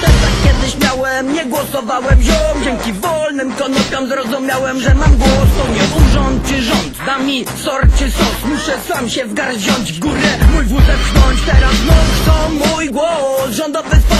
też tak kiedyś miałem, nie głosowałem ziom. Dzięki wolnym konopiom zrozumiałem, że mam głos. To nie urząd czy rząd, da mi sort czy sos. Muszę sam się w garść wziąć w górę, mój wózek pchnąć Teraz znów są mój głos, rządowy sposób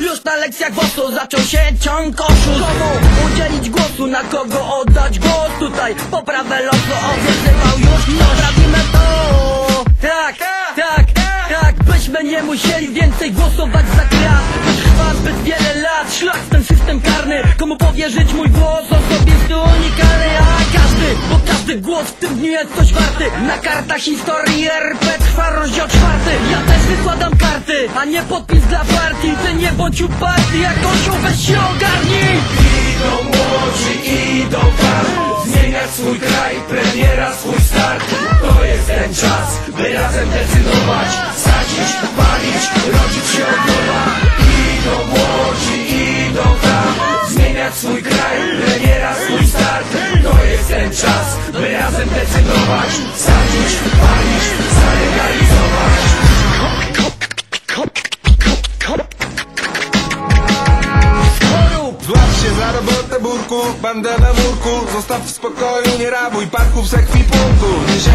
już na lekcjach WOS-u Zaczął się ciąg oszust Komu udzielić głosu, na kogo oddać głos? Tutaj poprawę losu obiecywał już. Naprawimy to. Tak, tak, tak. Byśmy nie musieli więcej głosować za krat Trwa zbyt wiele lat, szlak ten system karny. Komu powierzyć mój głos, osobisty, unikalny głos w tym dniu jest coś warty. Na kartach historii RP trwa rozdział czwarty. Ja też wykładam karty, a nie podpis dla partii. Ty nie bądź uparty, jak osioł weź się ogarnij. Idą młodzi, idą tam Zmieniać swój kraj, premiera swój start. To jest ten czas, by razem decydować Sadzić, decydować robotę burku, bandę na murku. Zostaw w spokoju, nie rabuj parków z ekwipunku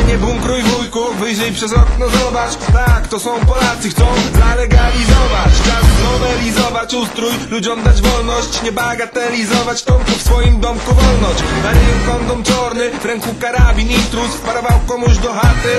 Nie bunkruj wujku, wyjrzyj przez okno zobacz. Tak, to są Polacy, chcą zalegalizować. Czas znowelizować ustrój, ludziom dać wolność. Nie bagatelizować tomku w swoim domku wolność. Na ryju kondom czorny, w ręku karabin intruz Wparował komuś do chaty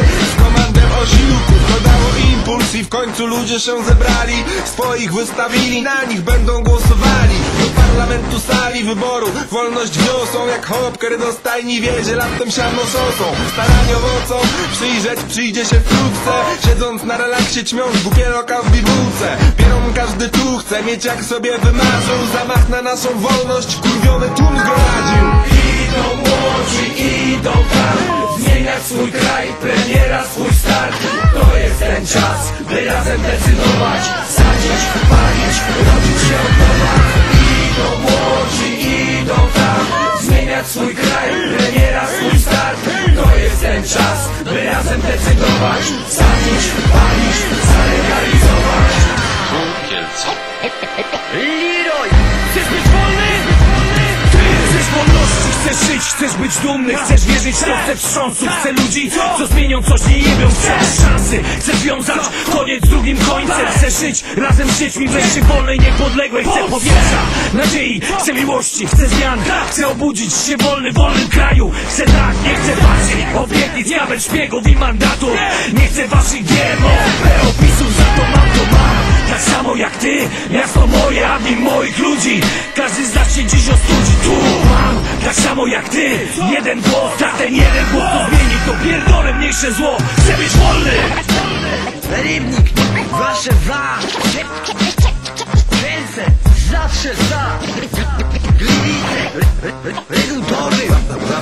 osiłku To dało impuls i w końcu ludzie się zebrali. Swoich wystawili, na nich będą głosowali. Do parlamentu sali wyboru Wolność wiosą jak hopker do stajni wiedzie Latem siano sosą Staranie owocą Przyjrzeć przyjdzie się wkrótce. Siedząc na relaksie ćmiąc głupieroka w bibułce Pierą każdy tu chce mieć jak sobie wymarzył Zamach na naszą wolność Kurwiony tłum Idą by razem decydować Sadzić, palić, rodzić się od nowa. Idą młodzi, idą tam. Zmieniać swój kraj, premiera swój start. To jest ten czas, by razem decydować Sadzić, palić, zalegalizować chcesz żyć, chcesz być dumny Chcesz wierzyć w Polsce wstrząsu. Chcę ludzi, co zmienią coś, nie jebią Chcesz szansy, chcesz wiązać koniec z drugim końcem. Chcesz żyć razem z dziećmi wreszcie wolnej, niepodległej. Chcę powietrza, nadziei, chcę miłości, chcę zmian. Chcę obudzić się wolny, w wolnym kraju. Chcę tak, nie chcę waszych obietnic, kabel szpiegów i mandatów Nie chcę waszych GMO, opisów, za to mam to mam. Tak samo jak ty, miasto moje, a w moich ludzi. Każdy z nas się dziś ostudzi ty, jeden głos, tak ten jeden głos to zmieni To pierdolę mniejsze zło, chcę być wolny Rybnik, wasze za Ręce, zawsze za Gliwice, za